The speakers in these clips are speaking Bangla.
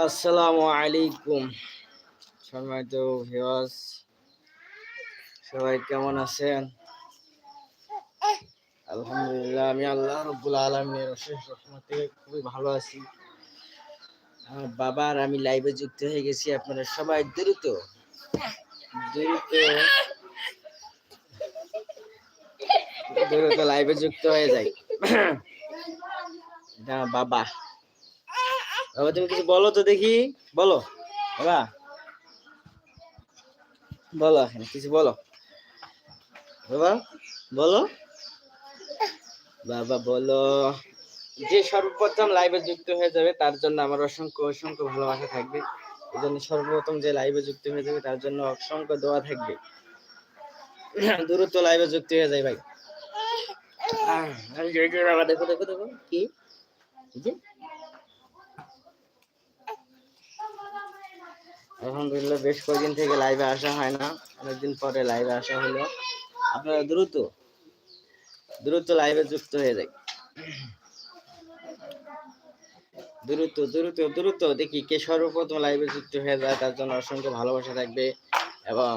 আসসালামু আলাইকুম। সম্মানিত ভিউয়ার্স, সবাই কেমন আছেন? আলহামদুলিল্লাহ, আমি আল্লাহ রব্বুল আলমের অশেষ রহমতে খুবই ভালো আছি। আমার বাবা আর আমি লাইভে যুক্ত হয়ে গেছি, আপনারা সবাই দ্রুত দ্রুত দ্রুত লাইভে যুক্ত হয়ে যাই। বাবা। বাবা তুমি কিছু বলো তো দেখি। বলো। বাবা। বলো এখানে কিছু বলো। বাবা বলো। বাবা বলো। যে সর্বপ্রথম লাইভে যুক্ত হয়ে যাবে তার জন্য আমার অসংখ্য অসংখ্য ভালোবাসা থাকবে। এই জন্য সর্বপ্রথম যে লাইভে যুক্ত হয়ে যাবে তার জন্য অসংখ্য দোয়া থাকবে। দ্রুত লাইভে যুক্ত হয়ে যায় ভাই। দেখো দেখো দেখো। কি এই যে আলহামদুলিল্লাহ, বেশ কয়েকদিন থেকে লাইভে আসা হয় না। অনেকদিন পরে লাইভে আসা হলো। আপনারা দ্রুত দ্রুত লাইভে যুক্ত হয়ে যাই। দ্রুত দ্রুত দ্রুত দেখি কে সর্বপ্রথম লাইভে যুক্ত হয়ে যায়, তার জন্য অসংখ্য ভালোবাসা থাকবে এবং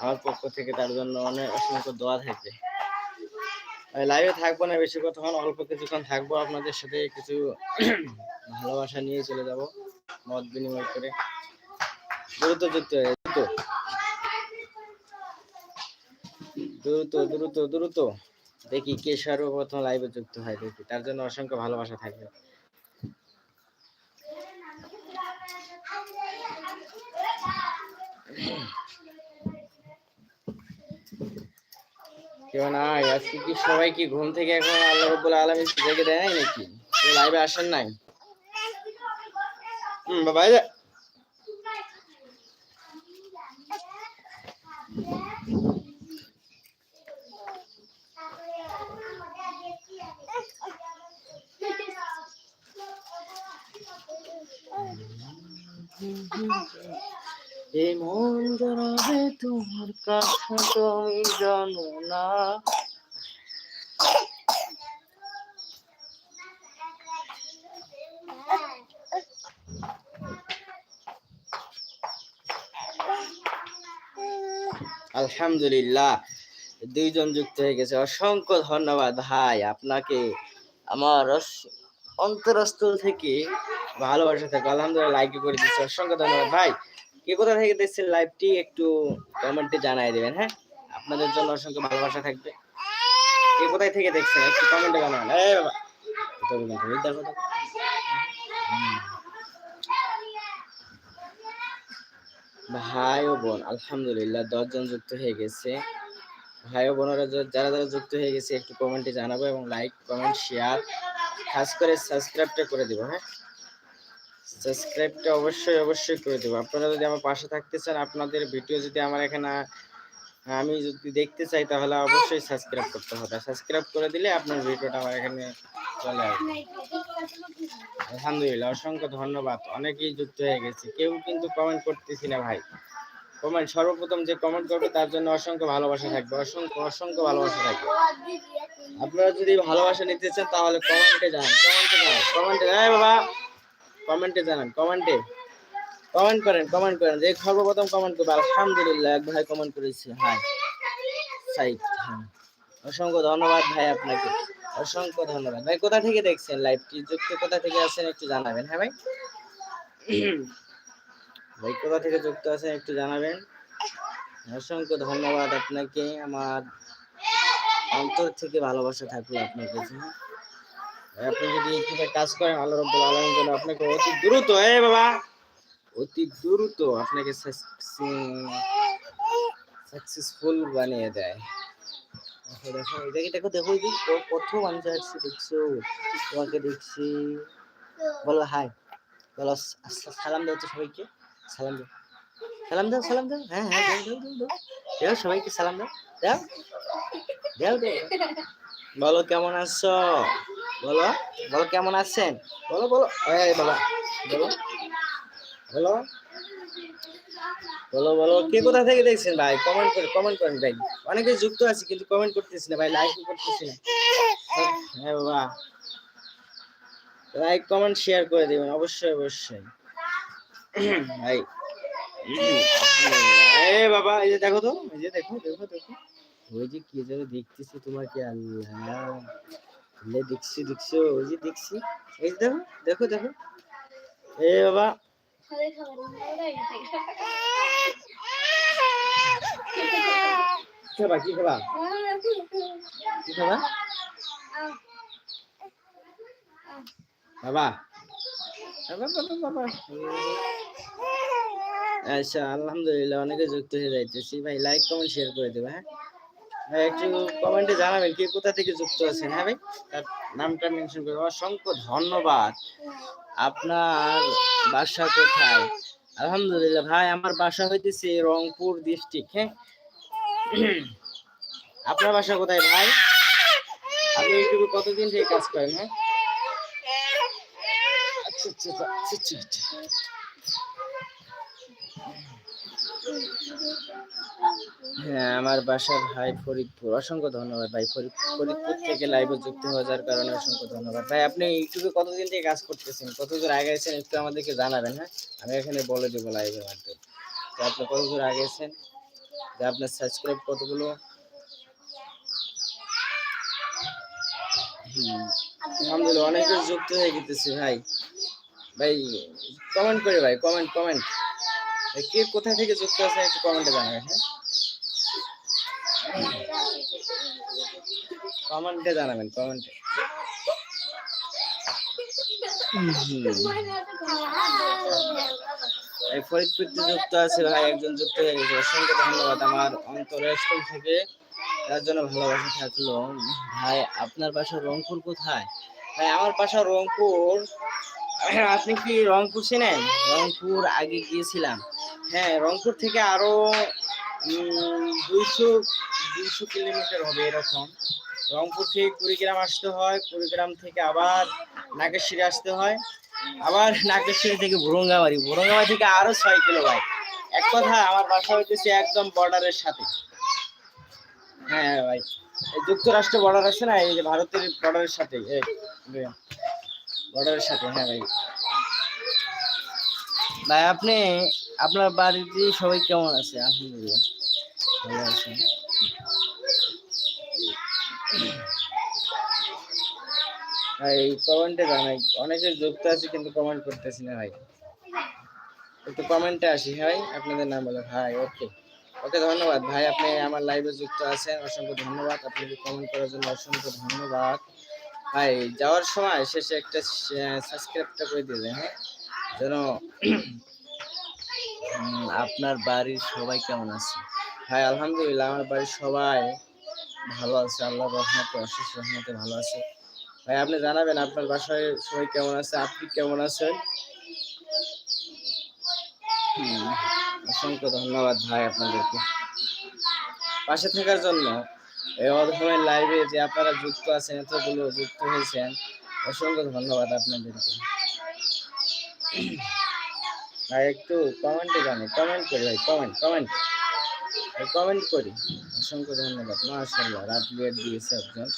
আমার পক্ষ থেকে তার জন্য অনেক অসংখ্য দোয়া থাকবে। লাইভে থাকব না, বেশি কতক্ষণ অল্প কিছুক্ষণ থাকব। আপনাদের সাথে কিছু ভালোবাসা নিয়ে চলে যাব, মত বিনিময় করে। দ্রুত দ্রুত দ্রুত দ্রুত দ্রুত। দেখি কে সর্বপ্রথম লাইভে যুক্ত হয়, দেখি। তার জন্য অসংখ্য ভালোবাসা থাকবে কেউ নাই? আজকে কি সবাই কি ঘুম থেকে এখন আল্লাহ রব্বুল আলমী জেগে দেয় নাকি? লাইভে আসেন নাই? বাবা এই যে। মন জানাবে তোমার কাছে তুমি জানো না আলহামদুলিল্লাহ। দুইজন যুক্ত হয়ে গেছে। অসংখ্য ধন্যবাদ ভাই আপনাকে। আমার অন্তরস্থল থেকে ভালোবাসা থাকে আলহামদুলিল্লাহ লাইক করে দিচ্ছে অসংখ্য ধন্যবাদ ভাই। কে কোথা থেকে দেখছেন লাইভটি একটু কমেন্টে জানাই দেবেন হ্যাঁ? আপনাদের জন্য অসংখ্য ভালোবাসা থাকবে। কে কোথায় থেকে দেখছেন একটু কমেন্টে জানাবেন। এই বাবা? দেখো দেখো। হুম। ভাই ও বোন, আলহামদুলিল্লাহ, দশজন যুক্ত হয়ে গেছে। ভাই ও বোনেরা যারা যারা যুক্ত হয়ে গেছে, একটু কমেন্টে জানাব এবং লাইক কমেন্ট শেয়ার খাস করে সাবস্ক্রাইবটা করে দেবো হ্যাঁ? সাবস্ক্রাইবটা অবশ্যই অবশ্যই করে দেবো। আপনারা যদি আমার পাশে থাকতে চান, আপনাদের ভিডিও যদি আমার এখানে আমি যদি দেখতে চাই তাহলে অবশ্যই সাবস্ক্রাইব করতে হবে। সাবস্ক্রাইব করে দিলে আপনার ভিডিওটা আমার এখানে চলে আসবে। আলহামদুলিল্লাহ, অসংখ্য ধন্যবাদ। অনেকেই যুক্ত হয়ে গেছে। কেউ কিন্তু কমেন্ট করতেছি না ভাই। কমেন্ট সর্বপ্রথম যে কমেন্ট করবে তার জন্য অসংখ্য ভালোবাসা থাকবে। অসংখ্য অসংখ্য ভালোবাসা থাকবে। আপনারা যদি ভালোবাসা নিতে চান তাহলে কমেন্টে জানান। কমেন্টে জানান। কমেন্টে এই বাবা! কমেন্টে জানান। কমেন্টে কমেন্ট করেন কমেন্ট করেন। যে সর্বপ্রথম কমেন্ট করবে, আলহামদুলিল্লাহ, এক ভাই কমেন্ট করেছে। হ্যাঁ সাইদ হ্যাঁ। অসংখ্য ধন্যবাদ ভাই আপনাকে। অসংখ্য ধন্যবাদ। ভাই, কোথা থেকে দেখছেন লাইভটি যুক্ত কোথা থেকে আছেন একটু জানাবেন হ্যাঁ ভাই? ভাই, কোথা থেকে যুক্ত আছেন একটু জানাবেন। অসংখ্য ধন্যবাদ আপনাকে। আমার অন্তর থেকে ভালোবাসা থাকল আপনার কাছে। আপনি যদি কাজ করেন, আল্লাহ রব্বুল আলামিন যেন আপনাকে অতি দ্রুত এ বাবা! অতি দ্রুত আপনাকে সাকসেসফুল বানিয়ে দেয়। দেখো এটাকে দেখো দেখো, এই কত মানুষ আসছে দেখছ তোমাকে দেখছি। বলো হাই বলো সালাম দাও তো সবাইকে। সালাম দাও। সালাম দাও সালাম দাও। হ্যাঁ হ্যাঁ দাও সবাইকে সালাম দাও। দাও। দাও বলো, কেমন আছো? বলো বলো, কেমন আছেন? বলো বলো। এই বাবা বলো। বলো বলো বলো কে কোথা থেকে দেখছেন ভাই? কমেন্ট করে কমেন্ট করেন ভাই। অনেকে যুক্ত আছে, কিন্তু কমেন্ট করতেছি না ভাই লাইক করতেছি না। হ্যাঁ বাবা। লাইক কমেন্ট শেয়ার করে দিবেন, অবশ্যই অবশ্যই। ভাই। এ, বাবা, এই যে দেখো তো, এই যে দেখো দেখো দেখো। ওই যে কি যেন দেখতেছি তোমাকে, আল্লাহ। দেখছি, দেখছ? ওই যে দেখছি। এই দেখো দেখো দেখো। এ, বাবা। আচ্ছা আলহামদুলিল্লাহ, অনেকে যুক্ত হয়ে যাইতেছি। ভাই লাইক কমেন্ট শেয়ার করে দেবে হ্যাঁ? ভাই, একটু কমেন্টে জানাবেন, কে কোথা থেকে যুক্ত আছেন হ্যাঁ ভাই? তার নামটা মেনশন করে অসংখ্য ধন্যবাদ। আপনার বাসা কোথায়? আলহামদুলিল্লাহ ভাই, আমার বাসা হইতেছে রংপুর ডিস্ট্রিক্ট হ্যাঁ? আপনার বাসা কোথায় ভাই? আপনি ইউটিউবে কতদিন থেকে কাজ করেন হ্যাঁ? আচ্ছা আচ্ছা আচ্ছা আচ্ছা আচ্ছা। হ্যাঁ আমার বাসা ভাই ফরিদপুর। অসংখ্য ধন্যবাদ ভাই। ফরিদ ফরিদপুর থেকে লাইভে যুক্ত হয়ে যাওয়ার কারণে অসংখ্য ধন্যবাদ। ভাই আপনি ইউটিউবে কতদিন থেকে কাজ করতেছেন? কত দূর আগেছেন একটু আমাদেরকে জানাবেন হ্যাঁ? আমি এখানে বলে দেবো লাইভের মাধ্যমে। তো আপনি কত দূর আগেছেন যে আপনার সাবস্ক্রাইব কতগুলো? হুম, আলহামদুলিল্লাহ অনেকে যুক্ত হয়ে গেতেছে ভাই। ভাই কমেন্ট করে ভাই কমেন্ট কমেন্ট কে কোথা থেকে যুক্ত আছে একটু কমেন্টে জানাবেন হ্যাঁ? কমেন্টে জানাবেন, কমেন্টে। এই ফরিদপুরতে যুক্ত আছে ভাই, একজন যুক্ত হয়ে গেছে। অসংখ্য ধন্যবাদ আমার অন্তরস্থল থেকে। তার জন্য ভালোবাসা থাকল। ভাই, আপনার বাসা রংপুর কোথায়? ভাই, আমার বাসা রংপুর। আপনি কি রংপুর চেনেন? রংপুর আগে গিয়েছিলাম। হ্যাঁ রংপুর থেকে আরও দুইশো দুইশো কিলোমিটার হবে এরকম। রংপুর থেকে কুড়িগ্রাম আসতে হয়, কুড়িগ্রাম থেকে আবার নাগেশ্বরী আসতে হয়। আবার নাগেশ্বরী থেকে ভুরঙ্গামারি ভুরঙ্গামারি থেকে আরও ছয় কিলো ভাই এক কথা, আমার বাসা হইতেছে একদম বর্ডারের সাথে। হ্যাঁ ভাই যুক্তরাষ্ট্র বর্ডার আছে না, এই যে ভারতের বর্ডারের সাথে বর্ডারের সাথে হ্যাঁ ভাই। ভাই, আপনি, আপনার বাড়িতে সবাই কেমন আছে? আলহামদুলিল্লাহ, ভালো আছে। ভাই কমেন্টে জানাই। অনেকে যুক্ত আছে, কিন্তু কমেন্ট করতেছি না, ভাই। একটু কমেন্টে আসি, ভাই। আপনাদের নাম বলো। ভাই ওকে ওকে ধন্যবাদ। ভাই, আপনি আমার লাইভে যুক্ত আছেন। অসংখ্য ধন্যবাদ। আপনাকে কমেন্ট করার জন্য অসংখ্য ধন্যবাদ। ভাই, যাওয়ার সময় শেষে একটা সাবস্ক্রাইবটা করে দিয়ে হ্যাঁ? যেন আপনার বাড়ির সবাই কেমন আছে? ভাই আলহামদুলিল্লাহ, আমার বাড়ির সবাই ভালো আছে। আল্লাহ রহমতে, অশেষ রহমতে ভালো আছে। ভাই, আপনি জানাবেন আপনার বাসায় সবাই কেমন আছে? আপনি কেমন আছেন? অসংখ্য ধন্যবাদ ভাই আপনাদেরকে। পাশে থাকার জন্য, এই অধমের লাইভে যে আপনারা যুক্ত আছেন, এতগুলো যুক্ত হয়েছেন, অসংখ্য ধন্যবাদ আপনাদেরকে। ভাই একটু কমেন্টে জানি কমেন্ট করি ভাই কমেন্ট কমেন্ট কমেন্ট করি। অসংখ্য ধন্যবাদ। মাশাআল্লাহ, রাত বিয়ের দিয়েছে একজন।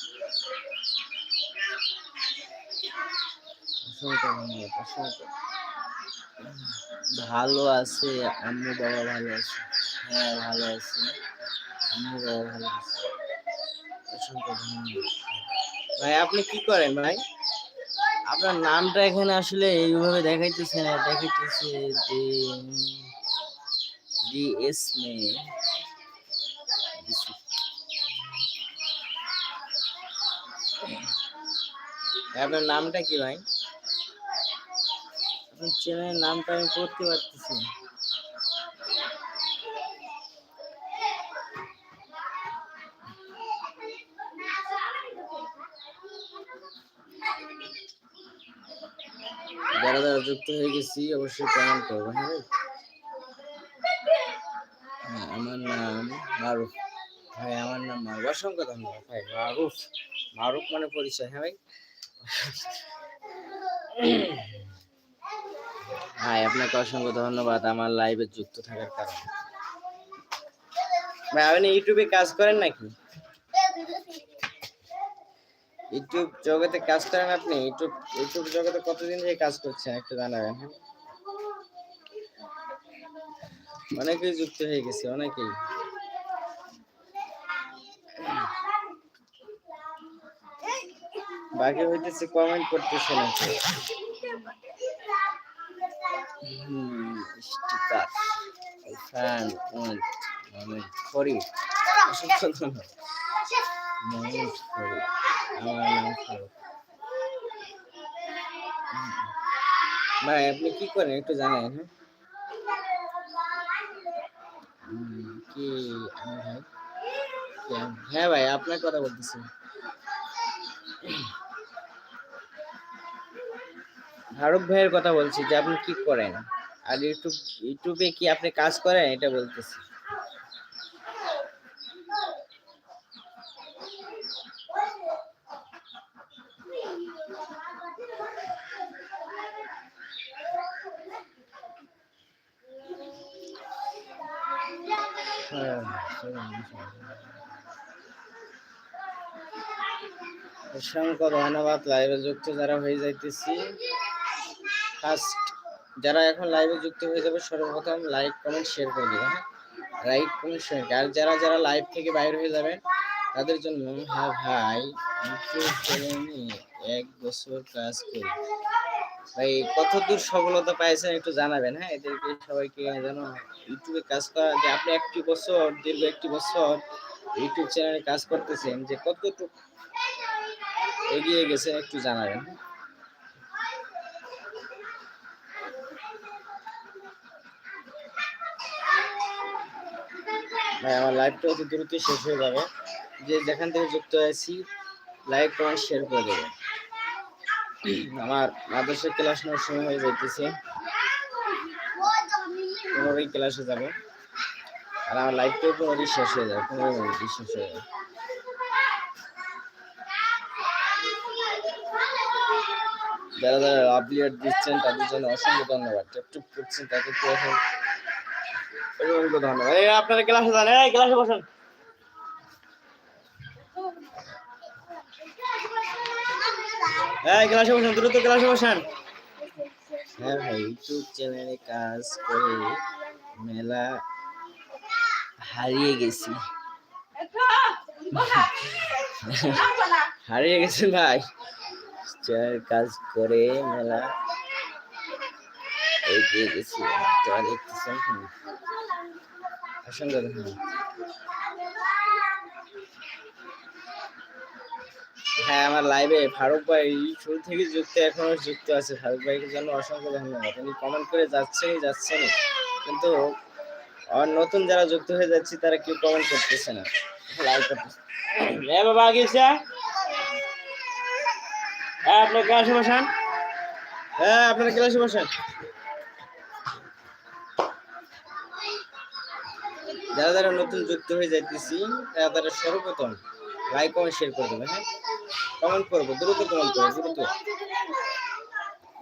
অসংখ্য ধন্যবাদ, অসংখ্য। ভালো আছে, আম্মু বাবা ভালো আছে। হ্যাঁ ভালো আছে। আম্মু বাবা ভালো আছে। অসংখ্য ধন্যবাদ। ভাই, আপনি কি করেন ভাই? আপনার নামটা এখানে আসলে এইভাবে দেখাইতেছে না, দেখাইতেছে যে ডিএস মে। আপনার নামটা কি ভাই? আপনার চ্যানেলের নামটা আমি পড়তে পারতেছি যুক্ত হয়ে গেছি, অবশ্যই কমেন্ট করব হ্যাঁ? হ্যাঁ আমার নাম মারুফ। ভাই, আমার নাম মারুফ। অসংখ্য ধন্যবাদ, ভাই। মারুফ মারুফ মানে পরিচয় হ্যাঁ ভাই? ভাই, আপনাকে অসংখ্য ধন্যবাদ আমার লাইভে যুক্ত থাকার কারণে। ভাই, আপনি ইউটিউবে কাজ করেন নাকি? ইউটিউব জগতে কাজ করেন আপনি? ইউটিউব ইউটিউব জগতে কতদিন থেকে কাজ করছেন একটু জানাবেন? অনেকেই যুক্ত হয়ে গেছে অনেকেই। বাকি হইতেছে কমেন্ট করতেছে না কেউ। হুম, স্টিকার ফ্যান মানে খড়ি ভাই, আপনি কি করেন একটু জানেন। হ্যাঁ কি ভাই হ্যাঁ ভাই, আপনার কথা বলতেছি। ফারুক ভাইয়ের কথা বলছি যে আপনি কি করেন? আর ইউটিউব, ইউটিউবে কি আপনি কাজ করেন? এটা বলতেছি। অসংখ্য ধন্যবাদ লাইভে যুক্ত যারা হয়ে যাইতেছি। ফার্স্ট যারা এখন লাইভে যুক্ত হয়ে যাবে, সর্বপ্রথম লাইক কমেন্ট শেয়ার করে দিবে হ্যাঁ? লাইক কমেন্ট শেয়ার আর যারা যারা লাইভ থেকে বাইরে হয়ে যাবেন তাদের জন্য হ্যাঁ ভাই এক বছর কাজ করি। ভাই কত দূর সফলতা পাইছেন একটু জানাবেন হ্যাঁ? এদেরকে সবাইকে যেন ইউটিউবে কাজ করা, যে আপনি একটি বছর, দীর্ঘ একটি বছর ইউটিউব চ্যানেলে কাজ করতেছেন, যে কতটুকু এগিয়ে গেছে, একটু জানাবেন। ভাই, আমার লাইভটা অতি দ্রুত শেষ হয়ে যাবে। যে যেখান থেকে যুক্ত হয়েছি লাইভ কমেন্ট শেয়ার করে দেবে আমার মাদ্রাসা ক্লাস নেওয়ার সময় হয়ে যাইতেছে। পনেরোই ক্লাসে যাব। আর আমার লাইভটাও পনেরোই শেষ হয়ে যাবে পনেরো শেষ হয়ে যাবে। যারা যারা আপডেট দিচ্ছেন তাদের জন্য অসংখ্য ধন্যবাদ। টুপ করছেন তাদেরকে অসংখ্য ধন্যবাদ। এই আপনারা ক্লাসে যান এই ক্লাসে বসেন। এই ক্লাসে বসেন দ্রুত ক্লাসে বসেন। হ্যাঁ ভাই ইউটিউব চ্যানেলে কাজ করে মেলা হারিয়ে গেছি। হারিয়ে গেছি ভাই। চ্যানেল কাজ করে মেলা এগিয়ে গেছি। দেখতেছেন হুম। অসংখ্য ধন্যবাদ হ্যাঁ আমার লাইভে ফারুক ভাই শুরু থেকে যুক্ত, এখনও যুক্ত আছে। ফারুক ভাইকে জন্য অসংখ্য ধন্যবাদ। উনি কমেন্ট করে যাচ্ছেনই যাচ্ছেনই। কিন্তু আর নতুন যারা যুক্ত হয়ে যাচ্ছে, তারা কেউ কমেন্ট করতেছে না। লাইভ করতেছে। হ্যাঁ বাবা গেছে হ্যাঁ আপনার ক্লাসে বসান। হ্যাঁ আপনার ক্লাসে বসান। যারা যারা নতুন যুক্ত হয়ে যাইতেছি, তারা তারা সর্বপ্রথম লাইক কমেন্ট শেয়ার করে দেবে হ্যাঁ? কমেন্ট করব, দ্রুত কমেন্ট করব, দ্রুত।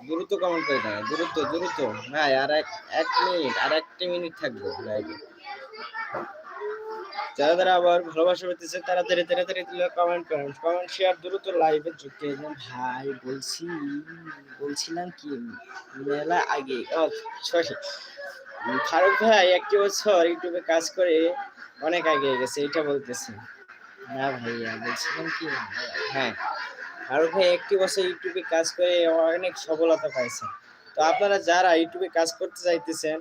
দ্রুত কমেন্ট করে দেবে দ্রুত দ্রুত। ভাই, আর এক এক মিনিট আর একটা মিনিট থাকব লাইভে যারা যারা আবার ভালোবাসা পেতেছে, তারা ধীরে ধীরে ধীরে ধীরে কমেন্ট করেন। কমেন্ট শেয়ার দ্রুত লাইভে যুক্ত যান। ভাই, বলছি, বলছিলাম কি, মেলা আগে, ও সরি। ফারুক ভাই, একটি বছর ইউটিউবে কাজ করে অনেক আগে গেছে, এটা বলতেছে। না ভাইয়া, বলছিলাম কি হ্যাঁ। ফারুক ভাই, একটি বছর ইউটিউবে কাজ করে অনেক সফলতা পাইছে। তো আপনারা যারা ইউটিউবে কাজ করতে চাইতেছেন,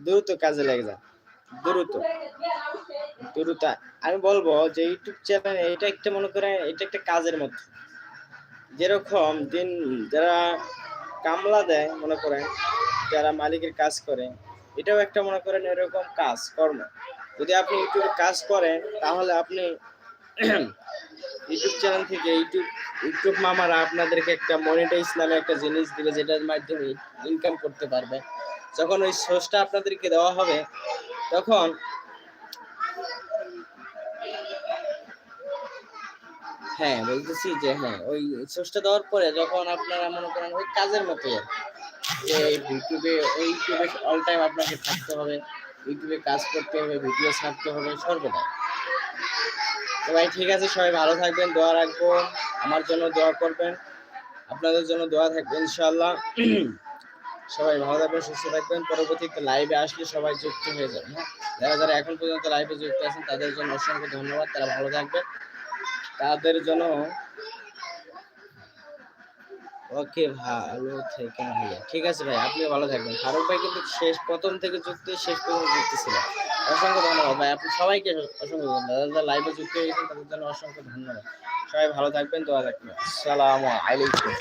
দ্রুত কাজে লেগে যান। দ্রুত দ্রুত। আমি বলব যে ইউটিউব চ্যানেল এটা একটা মনে করেন, এটা একটা কাজের মতো যেরকম দিন, যারা কামলা দেয়, মনে করেন, যারা মালিকের কাজ করে, এটাও একটা মনে করেন এরকম কাজ, কর্ম। যদি আপনি ইউটিউবে কাজ করেন, তাহলে আপনি ইউটিউব চ্যানেল থেকে ইউটিউব ইউটিউব মামারা আপনাদেরকে একটা মনিটাইজ নামে একটা জিনিস দিবে, যেটার মাধ্যমে ইনকাম করতে পারবে। যখন ওই সোর্সটা আপনাদেরকে দেওয়া হবে তখন হ্যাঁ বলতেছি যে হ্যাঁ ওই সোর্সটা দেওয়ার পরে যখন আপনারা মনে করেন ওই কাজের মতো যে ইউটিউবে, ওই ইউটিউবে অল টাইম আপনাকে থাকতে হবে, ইউটিউবে কাজ করতে হবে ভিডিও ছাড়তে হবে সর্বদা তো ভাই, ঠিক আছে, সবাই ভালো থাকবেন, দোয়া রাখব, আমার জন্য দোয়া করবেন, আপনাদের জন্য দোয়া থাকবে, ইনশাআল্লাহ। সবাই ভালো থাকবেন, সুস্থ থাকবেন। পরবর্তীতে লাইভে আসলে সবাই যুক্ত হয়ে যাবেন হ্যাঁ? যারা যারা এখন পর্যন্ত লাইভে যুক্ত আছেন, তাদের জন্য অসংখ্য ধন্যবাদ। তারা ভালো থাকবেন। তাদের জন্য ওকে, ভালো থাকেন ভাইয়া। ঠিক আছে ভাই, আপনিও ভালো থাকবেন। ফারুক ভাই কিন্তু শেষ, প্রথম থেকে যুক্ত, শেষ পর্যন্ত যুক্ত ছিলেন অসংখ্য ধন্যবাদ ভাই, আপনি সবাইকে অসংখ্য ধন্যবাদ। যারা লাইভে যুক্ত হয়েছেন তাদের জন্য অসংখ্য ধন্যবাদ। সবাই ভালো থাকবেন, দোয়া রাখবেন। আসসালামু আলাইকুম।